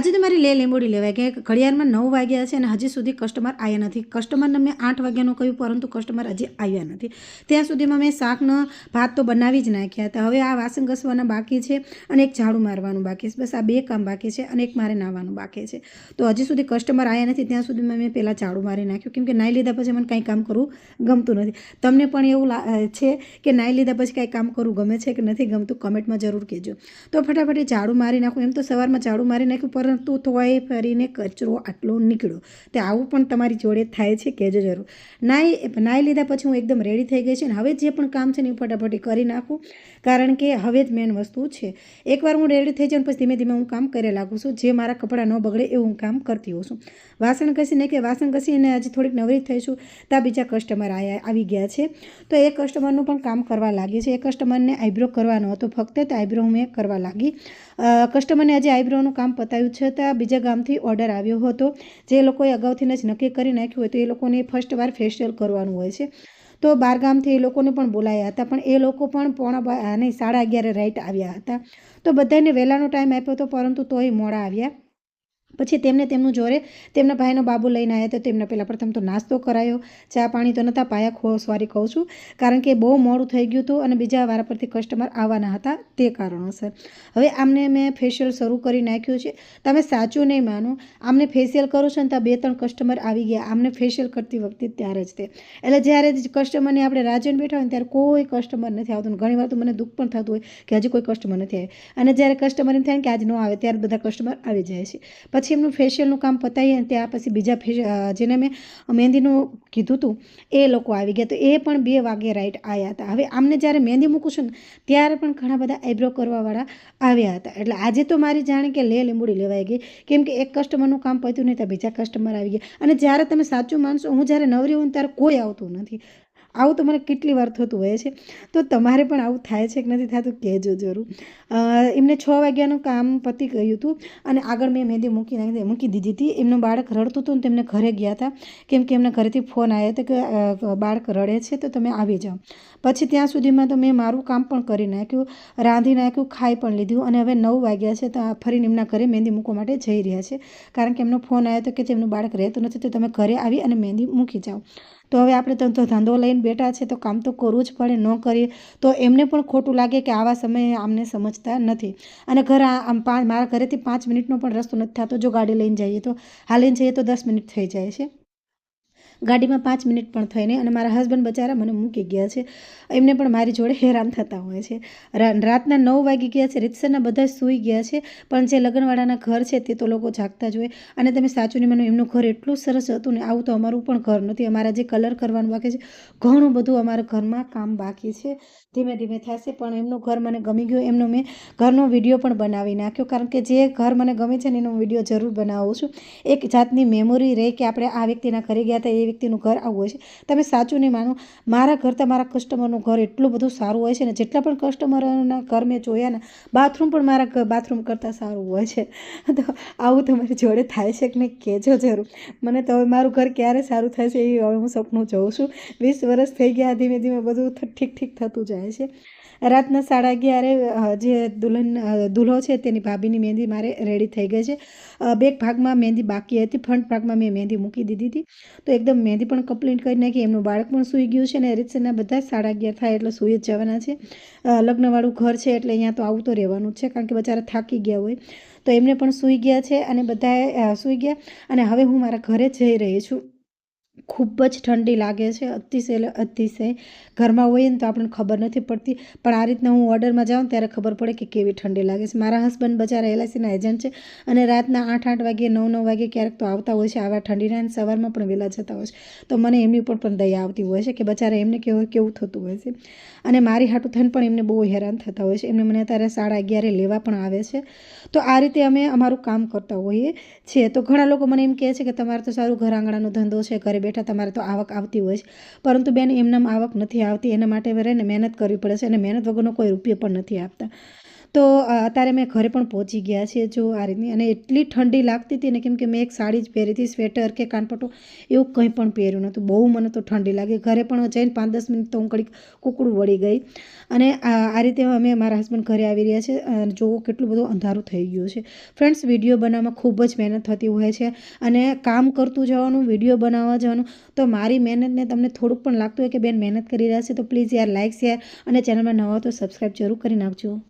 આજે તમારી લે લીંબોડી લેવાય. કે ઘડિયાળમાં નવ વાગ્યા છે અને હજી સુધી કસ્ટમર આવ્યા નથી. કસ્ટમરને મેં આઠ વાગ્યાનું કહ્યું, પરંતુ કસ્ટમર હજી આવ્યા નથી. ત્યાં સુધીમાં મેં શાકનો ભાત તો બનાવી જ નાખ્યા હતા. હવે આ વાસણ ઘસવાના બાકી છે અને એક ઝાડુ મારવાનું બાકી છે. બસ આ બે કામ બાકી છે અને એક મારે નાહવાનું બાકી છે. તો હજી સુધી કસ્ટમર આવ્યા નથી. ત્યાં સુધીમાં મેં પહેલાં ઝાડુ મારી નાખ્યું. કેમ કે નાહી લીધા પછી મને કાંઈ કામ કરવું ગમતું નથી. તમને પણ એવું છે કે નાહી લીધા પછી કાંઈ કામ કરવું ગમે છે કે નથી ગમતું? કમેન્ટમાં જરૂર કહેજો. તો ફટાફટ ઝાડુ મારી નાખું. એમ તો સવારમાં ઝાડુ મારી નાખ્યું પરંતુ તોય ફરીને કચરો આટલો નીકળ્યો. તે આવું પણ તમારી જોડે થાય છે કહેજો જરૂર. નાહી નાહી લીધા પછી હું એકદમ રેડી થઈ ગઈ છે અને હવે જે પણ કામ છે ને એ ફટાફટી કરી નાખું. કારણ કે હવે જ મેન વસ્તુ છે. એકવાર હું રેડી થઈ જાઉં પછી ધીમે ધીમે હું કામ કરી લાગું છું. જે મારા કપડાં ન બગડે એવું હું કામ કરતી હોઉં છું. વાસણ ઘસીને કે વાસણ ઘસીને હજી થોડીક નવરી થઈશું ત્યાં બીજા કસ્ટમર આયા, આવી ગયા છે. તો એ કસ્ટમરનું પણ કામ કરવા લાગી છે. એ કસ્ટમરને આઈબ્રો કરવાનો હતો. ફક્ત તો આઈબ્રો મેં કરવા લાગી. કસ્ટમરને આજે આઈબ્રોનું કામ પતાવ્યું છે ત્યાં બીજા ગામથી ઓર્ડર આવ્યો હતો. જે લોકોએ અગાઉથી જ નક્કી કરી નાખ્યું હોય તો એ લોકોને ફર્સ્ટ વાર ફેશિયલ કરવાનું હોય છે. તો બાર ગામથી એ લોકોને પણ બોલાયા હતા, પણ એ લોકો પણ પોણા નહીં, સાડા અગિયારે રાઈટ આવ્યા હતા. તો બધાને વહેલાનો ટાઈમ આપ્યો હતો પરંતુ તોય મોડા આવ્યા. પછી તેમને તેમનું જોરે તેમના ભાઈનો બાબુ લઈને આવ્યા તો તેમને પહેલાં પ્રથમ તો નાસ્તો કરાયો, ચા પાણી તો નહોતા પાયા, ખો સોરી કહું છું, કારણ કે બહુ મોડું થઈ ગયું હતું અને બીજા વારા પરથી કસ્ટમર આવવાના હતા તે કારણોસર. હવે આમને મેં ફેશિયલ શરૂ કરી નાખ્યું છે. તમે સાચું નહીં માનો. આમને ફેશિયલ કરું છું ને ત્યાં બે ત્રણ કસ્ટમર આવી ગયા. આમને ફેશિયલ કરતી વખતે ત્યારે જ તે. એટલે જ્યારે કસ્ટમરની આપણે રાજન બેઠા હોય ને ત્યારે કોઈ કસ્ટમર નથી આવતું ઘણીવાર તો મને દુઃખ પણ થતું હોય કે હજી કોઈ કસ્ટમર નથી આવે અને જ્યારે કસ્ટમર એમ થાય કે આજ ન આવે, ત્યારે બધા કસ્ટમર આવી જાય છે. પછી એમનું ફેશિયલનું કામ પતાવીએ ત્યાં પછી બીજા જેને મેં મહેંદીનું કીધું હતું એ લોકો આવી ગયા. તો એ પણ બે વાગે રાઈટ આવ્યા હતા. હવે આમને જ્યારે મહેંદી મૂકું છું ને, ત્યારે પણ ઘણા બધા આઈબ્રો કરવાવાળા આવ્યા હતા. એટલે આજે તો મારી જાણે કે લે લીંબુડી લેવાઈ ગઈ. કેમ કે એક કસ્ટમરનું કામ પત્યું નહીં ત્યાં બીજા કસ્ટમર આવી ગયા. અને જ્યારે તમે સાચું માનશો, હું જ્યારે નવરી હોઉં ત્યારે કોઈ આવતું નથી. આવું તો મને કેટલી વાર થતું હોય છે. તો તમારે પણ આવું થાય છે કે નથી થતું કહેજો જરૂર. એમને છ વાગ્યાનું કામ પતી ગયું હતું અને આગળ મેં મહેંદી મૂકી નાખી, મૂકી દીધી હતી. એમનું બાળક રડતું હતું ને તેમને ઘરે ગયા હતા. કેમ કે એમના ઘરેથી ફોન આવ્યો હતો કે બાળક રડે છે તો તમે આવી જાઓ. પછી ત્યાં સુધીમાં તો મેં મારું કામ પણ કરી નાખ્યું. રાંધી નાખ્યું, ખાઈ પણ લીધું અને હવે નવ વાગ્યા છે તો ફરીને એમના ઘરે મહેંદી મૂકવા માટે જઈ રહ્યા છે. કારણ કે એમનો ફોન આવ્યો હતો કે તેમનું બાળક રહેતું નથી તો તમે ઘરે આવી અને મહેંદી મૂકી જાઓ. તો હવે આપણે તો ધંધો લઈને બેઠા છે, તો કામ તો કરવું જ પડે, ન કરીએ, તો એમને પણ ખોટું લાગે કે આવા સમયે આમને સમજતા નથી. અને ઘર આમ મારા ઘરેથી પાંચ મિનિટનો પણ રસ્તો નથી થતો, જો ગાડી લઈને જઈએ તો. હાલીને જઈએ તો દસ મિનિટ થઈ જાય છે. ગાડીમાં પાંચ મિનિટ પણ થઈ નહીં અને મારા હસબન્ડ બચારા મને મૂકી ગયા છે. એમને પણ મારી જોડે હેરાન થતા હોય છે. રાતના નવ વાગી ગયા છે. રીતસરના બધા સૂઈ ગયા છે. પણ જે લગ્નવાળાના ઘર છે તે તો લોકો જાગતા જ હોય. અને તમે સાચું નહીં મને એમનું ઘર એટલું સરસ હતું ને આવું તો અમારું પણ ઘર નથી. અમારા જે કલર કરવાનું બાકી છે, ઘણું બધું અમારા ઘરમાં કામ બાકી છે. ધીમે ધીમે થશે. પણ એમનું ઘર મને ગમી ગયું. એમનો મેં ઘરનો વીડિયો પણ બનાવી નાખ્યો. કારણ કે જે ઘર મને ગમે છે ને એનો વીડિયો જરૂર બનાવું છું. એક જાતની મેમોરી રહે કે આપણે આ વ્યક્તિના ઘરે ગયા હતા, એ વ્યક્તિનું ઘર આવું હોય છે. તમે સાચું નહીં માનો. મારા ઘર મારા કસ્ટમરનું ઘર એટલું બધું સારું હોય છે ને, જેટલા પણ કસ્ટમરના ઘર મેં જોયા ને બાથરૂમ પણ મારા બાથરૂમ કરતાં સારું હોય છે. તો આવું તમારી જોડે થાય છે કે નહીં કહેજો જરૂર. મને તો મારું ઘર ક્યારે સારું થશે એ હું સપનું જોઉં છું. વીસ વર્ષ થઈ ગયા, ધીમે ધીમે બધું ઠીક ઠીક થતું જાય છે. રાતના સાડા અગિયારે જે દુલ્હન દુલ્હો છે તેની ભાભીની મહેંદી મારે રેડી થઈ ગઈ છે. બે ભાગમાં મહેંદી બાકી હતી, ફ્રન્ટ ભાગમાં મેં મહેંદી મૂકી દીધી હતી. તો એકદમ મહેંદી પણ કમ્પ્લીટ કરી નાખી, એમનું બાળક પણ સૂઈ ગયું છે અને રીતસરના બધા સાડા અગિયાર થાય એટલે સૂઈ જ જવાના છે. લગ્નવાળું ઘર છે એટલે અહીંયા તો આવું તો રહેવાનું છે, કારણ કે બચારા થાકી ગયા હોય. તો એમને પણ સૂઈ ગયા છે અને બધાએ સૂઈ ગયા અને હવે હું મારા ઘરે જઈ રહી છું. ખૂબ જ ઠંડી લાગે છે, અતિશય એટલે અતિશય. ઘરમાં હોઈએ ને તો આપણને ખબર નથી પડતી, પણ આ રીતના હું ઓર્ડરમાં જાઉં ત્યારે ખબર પડે કે કેવી ઠંડી લાગે છે. મારા હસબન્ડ બચારા એલઆઈસીના એજન્ટ છે અને રાતના આઠ આઠ વાગે નવ નવ વાગે ક્યારેક તો આવતા હોય છે, આવા ઠંડીના અને સવારમાં પણ વહેલા જતા હોય છે. તો મને એમની ઉપર પણ દયા આવતી હોય છે કે બચારા એમને કેવું કેવું થતું હોય છે. અને મારી હાટું થઈને પણ એમને બહુ હેરાન થતા હોય છે. એમને મને અત્યારે સાડા અગિયારે લેવા પણ આવે છે. તો આ રીતે અમે અમારું કામ કરતા હોઈએ છીએ. તો ઘણા લોકો મને એમ કહે છે કે તમારે તો સારું ઘર આંગણાનો ધંધો છે, ઘરે બેઠા તમારે તો આવક આવતી હોય છે પરંતુ બેન, એમનામ આવક નથી આવતી. એના માટે રહીને મહેનત કરવી પડે છે અને મહેનત વગરનો કોઈ રૂપિયો પણ નથી આપતા. તો અત્યારે મેં ઘરે પણ પહોંચી ગયા છે જો આ રીતની. અને એટલી ઠંડી લાગતી હતી ને, કેમ કે મેં એક સાડી જ પહેરી હતી, સ્વેટર કે કાનપટો, એવું કંઈ પણ પહેર્યું નહોતું. બહુ મને તો ઠંડી લાગી. ઘરે પણ જઈને પાંચ દસ મિનિટ તો હું ઘડીક કુકડું વળી ગઈ. અને આ આ રીતે અમે મારા હસબન્ડ ઘરે આવી રહ્યા છે. અને જોવો કેટલું બધું અંધારું થઈ ગયું છે. ફ્રેન્ડ્સ, વીડિયો બનાવવામાં ખૂબ જ મહેનત થતી હોય છે. અને કામ કરતું જવાનું, વીડિયો બનાવવા જવાનું, તો મારી મહેનતને તમને થોડુંક પણ લાગતું હોય કે બેન મહેનત કરી રહ્યા છે, તો પ્લીઝ યાર લાઇક શેર અને ચેનલમાં નવા તો સબસ્ક્રાઈબ જરૂર કરી નાખજો.